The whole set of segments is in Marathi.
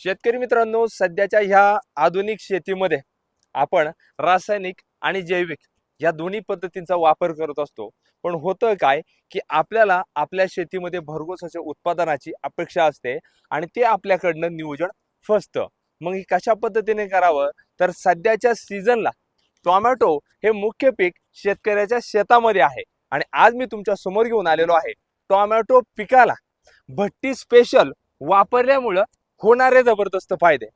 शेतकरी मित्रांनो सध्याच्या ह्या आधुनिक शेतीमध्ये आपण रासायनिक आणि जैविक या दोन्ही पद्धतींचा वापर करत असतो. पण होतं काय की आपल्याला आपल्या शेतीमध्ये भरघोस अशा उत्पादनाची अपेक्षा असते आणि ते आपल्याकडनं नियोजन फसतं. मग हे कशा पद्धतीने करावं? तर सध्याच्या सीझनला टोमॅटो हे मुख्य पीक शेतकऱ्याच्या शेतामध्ये आहे. आणि आज मी तुमच्यासमोर घेऊन आलेलो आहे. टोमॅटो पिकाला भट्टी स्पेशल वापरल्यामुळं होणारे जबरदस्त फायदे.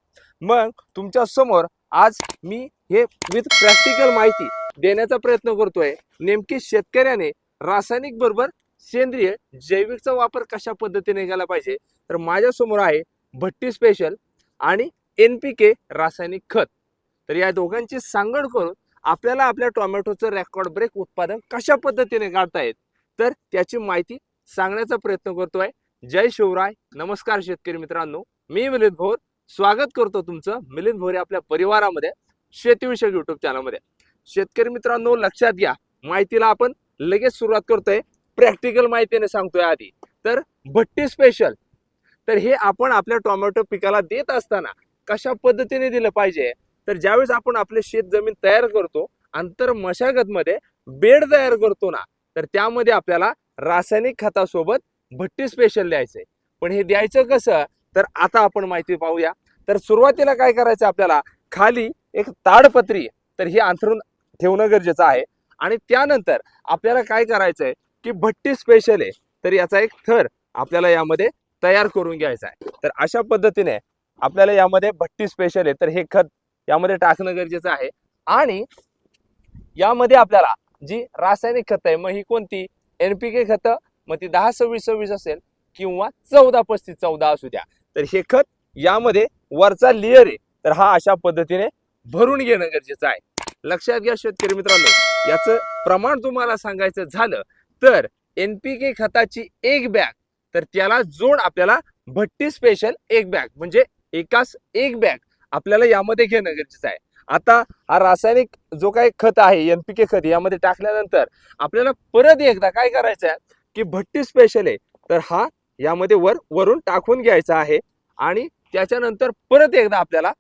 मग तुमच्यासमोर आज मी हे विथ प्रॅक्टिकल माहिती देण्याचा प्रयत्न करतोय. नेमकी शेतकऱ्याने रासायनिक बरोबर सेंद्रिय जैविकचा वापर कशा पद्धतीने केला पाहिजे? तर माझ्यासमोर आहे भट्टी स्पेशल आणि एन पी के रासायनिक खत. तर या दोघांची सांगड करून आपल्याला आपल्या टोमॅटोचं रेकॉर्ड ब्रेक उत्पादन कशा पद्धतीने काढता येत तर त्याची माहिती सांगण्याचा प्रयत्न करतोय. जय शिवराय. नमस्कार शेतकरी मित्रांनो. मी मिलिंद भोर. स्वागत करतो तुमचं मिलिंद भोरे आपल्या परिवारामध्ये शेतीविषयक युट्यूब चॅनलमध्ये शेतकरी मित्रांनो लक्षात घ्या माहितीला आपण लगेच सुरुवात करतोय. प्रॅक्टिकल माहितीने सांगतोय आधी. तर भट्टी स्पेशल तर हे आपण आपल्या टोमॅटो पिकाला देत असताना कशा पद्धतीने दिलं पाहिजे? तर ज्यावेळेस आपण आपले शेत जमीन तयार करतो अंतर मशागतमध्ये बेड तयार करतो ना तर त्यामध्ये आपल्याला रासायनिक खतासोबत भट्टी स्पेशल द्यायचंय. पण हे द्यायचं कसं? तर आता आपण माहिती पाहूया. तर सुरुवातीला काय करायचं आपल्याला? खाली एक ताडपत्री तर ही अंथरून ठेवणं गरजेचं आहे. आणि त्यानंतर आपल्याला काय करायचंय की भट्टी स्पेशल आहे. तर याचा एक थर आपल्याला यामध्ये तयार करून घ्यायचा आहे. तर अशा पद्धतीने आपल्याला यामध्ये भट्टी स्पेशल आहे. तर हे खत यामध्ये टाकणं गरजेचं आहे. आणि यामध्ये आपल्याला जी रासायनिक खतं आहे मग ही कोणती? एनपीके खतं. मग ती दहा सव्वीस सव्वीस असेल किंवा चौदा पस्तीस चौदा असू द्या. तर हे खत यामध्ये वरचा लेअर आहे. तर हा अशा पद्धतीने भरून घेणं गरजेचं आहे. लक्षात घ्या शेतकरी मित्रांनो याचं प्रमाण तुम्हाला सांगायचं झालं तर एन पीके खताची एक बॅग तर त्याला जोड आपल्याला भट्टी स्पेशल एक बॅग म्हणजे एकाच एक बॅग आपल्याला यामध्ये घेणं गरजेचं आहे. आता हा रासायनिक जो काही खत आहे एनपीके खत यामध्ये टाकल्यानंतर आपल्याला परत एकदा काय करायचं आहे की भट्टी स्पेशल आहे. तर हा यामध्ये वर वरून टाकून घ्यायचा आहे आणि त्याच्यानंतर परत एकदा आपल्याला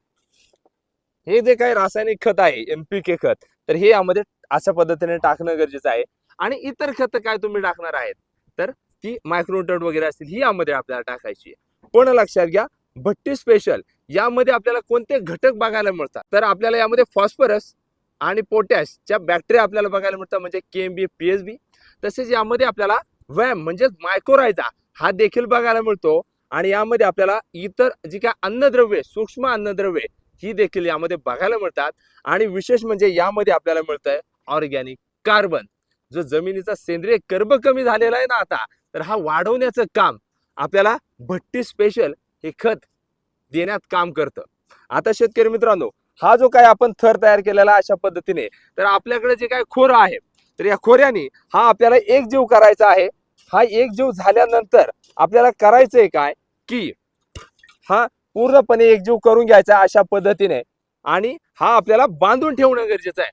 हे जे काही रासायनिक खत आहे एमपीके खत तर हे यामध्ये अशा पद्धतीने टाकणं गरजेचं आहे. आणि इतर खत काय तुम्ही टाकणार आहेत? तर ती मायक्रोटड वगैरे असतील ही यामध्ये आपल्याला टाकायची पण लक्षात घ्या भट्टी स्पेशल यामध्ये आपल्याला कोणते घटक बघायला मिळतात? तर आपल्याला यामध्ये फॉस्फरस आणि पोटॅशच्या बॅक्टेरिया आपल्याला बघायला मिळतात म्हणजे केएमबी पीएचबी तसेच यामध्ये आपल्याला वॅम म्हणजेच मायक्रोरायझा हा देखील बघायला मिळतो. आणि यामध्ये आपल्याला इतर जी काय अन्नद्रव्ये सूक्ष्म अन्नद्रव्ये ही देखील यामध्ये बघायला मिळतात. आणि विशेष म्हणजे यामध्ये आपल्याला मिळतंय ऑर्गॅनिक कार्बन. जो जमिनीचा सेंद्रिय कर्ब कमी झालेला आहे ना आता तर हा वाढवण्याचं काम आपल्याला भट्टी स्पेशल हे खत देण्यात काम करतं. आता शेतकरी मित्रांनो हा जो काय आपण थर तयार केलेला अशा पद्धतीने तर आपल्याकडे जे काय खोरं आहे तर या खोऱ्याने हा आपल्याला एक जीव करायचा आहे. हा एक जीव झाल्यानंतर आपल्याला करायचंय काय? की हा पूर्णपणे एकजीव करून घ्यायचा अशा पद्धतीने आणि हा आपल्याला बांधून ठेवणं गरजेचं आहे.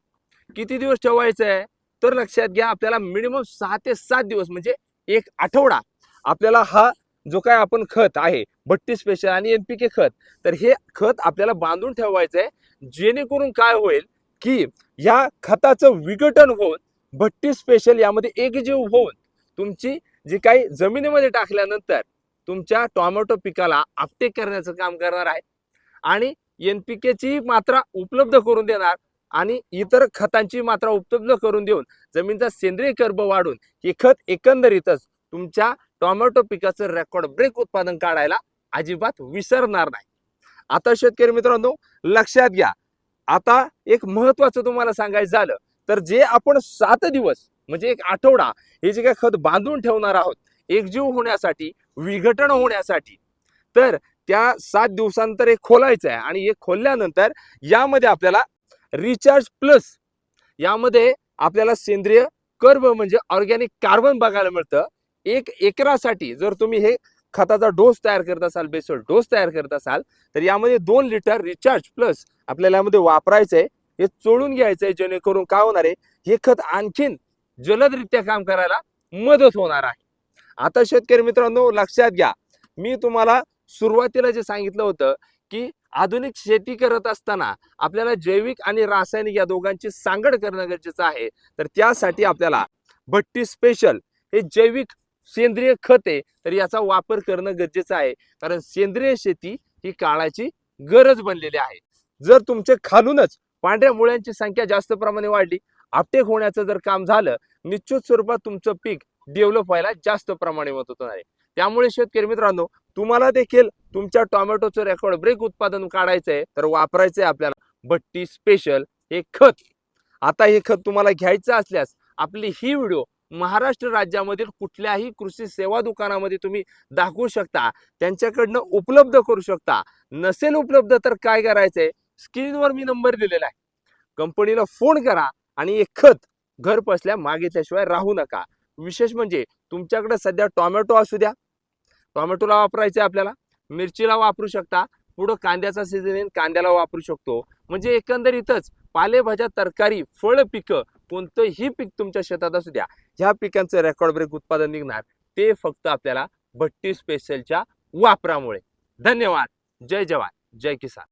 किती दिवस ठेवायचं आहे तर लक्षात घ्या आपल्याला मिनिमम सहा ते सात दिवस म्हणजे एक आठवडा आपल्याला हा जो काय आपण खत आहे भट्टी स्पेशल आणि एनपीके खत तर हे खत आपल्याला बांधून ठेवायचं आहे जेणेकरून काय होईल की या खताचं विघटन होऊन भट्टी स्पेशल यामध्ये एकजीव होऊन तुमची जी काही जमिनीमध्ये टाकल्यानंतर तुमच्या टोमॅटो पिकाला आपटेक करण्याचं काम करणार आहे. आणि एन पी केची मात्रा उपलब्ध करून देणार आणि इतर खतांची मात्रा उपलब्ध करून देऊन जमीनचा सेंद्रिय कर्ब वाढून हे खत एकंदरीतच तुमच्या टोमॅटो पिकाचं रेकॉर्ड ब्रेक उत्पादन काढायला अजिबात विसरणार नाही. आता शेतकरी मित्रांनो लक्षात घ्या. आता एक महत्वाचं तुम्हाला सांगायचं झालं तर जे आपण सात दिवस म्हणजे एक आठवडा हे जे काय खत बांधून ठेवणार आहोत एकजीव होण्यासाठी विघटन होण्यासाठी. तर त्या सात दिवसानंतर हे खोलायचं आहे आणि हे खोलल्यानंतर यामध्ये आपल्याला रिचार्ज प्लस यामध्ये आपल्याला सेंद्रिय कर्ब म्हणजे ऑर्गॅनिक कार्बन बघायला मिळतं. एक एकरासाठी जर तुम्ही हे खताचा डोस तयार करत असाल बेसल डोस तयार करत असाल तर यामध्ये दोन लिटर रिचार्ज प्लस आपल्याला यामध्ये वापरायचं आहे हे चोळून घ्यायचं आहे जेणेकरून काय होणार आहे हे खत आणखीन जलदरित्या काम करायला मदत होणार आहे. आता शेतकरी मित्रांनो लक्षात घ्या. मी तुम्हाला सुरुवातीला जे सांगितलं होतं की आधुनिक शेती करत असताना आपल्याला जैविक आणि रासायनिक या दोघांची सांगड करणं गरजेचं आहे. तर त्यासाठी आपल्याला भट्टी स्पेशल हे जैविक सेंद्रिय खत आहे. तर याचा वापर करणं गरजेचं आहे. कारण सेंद्रिय शेती ही काळाची गरज बनलेली आहे. जर तुमचे खालूनच पांढऱ्या मुळ्यांची संख्या जास्त प्रमाणे वाढली आपटेक होण्याचं जर काम झालं निश्चित स्वरूपात तुमचं पीक डेव्हलप व्हायला जास्त प्रमाणे मदत आहे. त्यामुळे शेतकरी मित्रांनो तुम्हाला देखील तुमच्या टोमॅटोचं रेकॉर्ड ब्रेक उत्पादन काढायचं आहे तर वापरायचं आहे आपल्याला भट्टी स्पेशल हे खत. आता हे खत तुम्हाला घ्यायचं असल्यास आपली ही व्हिडिओ महाराष्ट्र राज्यामधील कुठल्याही कृषी सेवा दुकानामध्ये तुम्ही दाखवू शकता. त्यांच्याकडनं उपलब्ध करू शकता. नसेल उपलब्ध तर काय करायचंय? स्क्रीनवर मी नंबर दिलेला आहे. कंपनीला फोन करा आणि हे खत घर बसल्या मागितल्याशिवाय राहू नका. विशेष म्हणजे तुमच्याकडे सध्या टोमॅटो असू द्या. टोमॅटोला वापरायचं आहे आपल्याला. मिरचीला वापरू शकता. पुढं कांद्याचा सीझन येईल कांद्याला वापरू शकतो. म्हणजे एकंदरीतच पालेभाज्या तरकारी फळ पिकं कोणतंही पीक तुमच्या शेतात असू द्या ह्या पिकांचं रेकॉर्ड ब्रेक उत्पादन निघणार. ते फक्त आपल्याला भट्टी स्पेशलच्या वापरामुळे. धन्यवाद. जय जवान. जय किसान.